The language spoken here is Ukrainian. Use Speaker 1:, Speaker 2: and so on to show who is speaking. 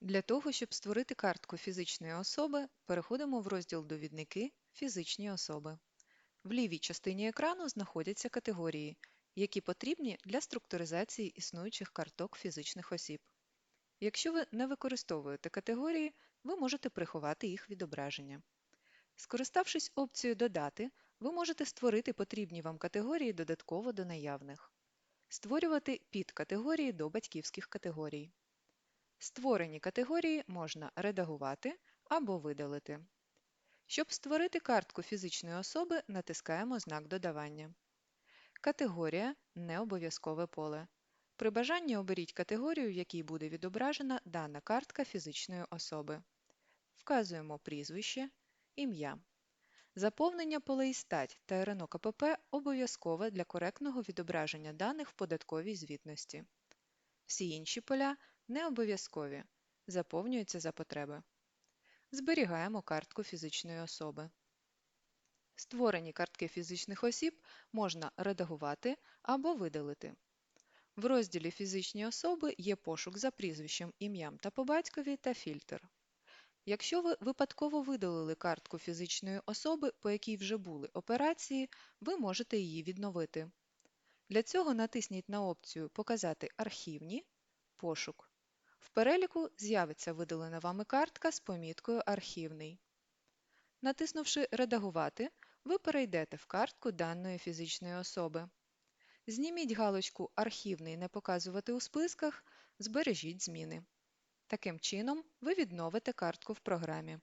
Speaker 1: Для того, щоб створити картку фізичної особи, переходимо в розділ Довідники Фізичні особи. В лівій частині екрану знаходяться категорії, які потрібні для структуризації існуючих карток фізичних осіб. Якщо ви не використовуєте категорії, ви можете приховати їх відображення. Скориставшись опцією Додати, ви можете створити потрібні вам категорії додатково до наявних, створювати підкатегорії до батьківських категорій. Створені категорії можна редагувати або видалити. Щоб створити картку фізичної особи, натискаємо знак додавання. Категорія не обов'язкове поле. При бажанні оберіть категорію, в якій буде відображена дана картка фізичної особи. Вказуємо прізвище, ім'я. Заповнення полей стать та РНО КПП обов'язкове для коректного відображення даних в податковій звітності. Всі інші поля не обов'язкові, заповнюються за потреби. Зберігаємо картку фізичної особи. Створені картки фізичних осіб можна редагувати або видалити. В розділі Фізичні особи є пошук за прізвищем, ім'ям та по батькові та фільтр. Якщо ви випадково видалили картку фізичної особи, по якій вже були операції, ви можете її відновити. Для цього натисніть на опцію Показати архівні Пошук. В переліку з'явиться видалена вами картка з поміткою Архівний. Натиснувши Редагувати, ви перейдете в картку даної фізичної особи. Зніміть галочку Архівний не показувати у списках, збережіть зміни. Таким чином, ви відновите картку в програмі.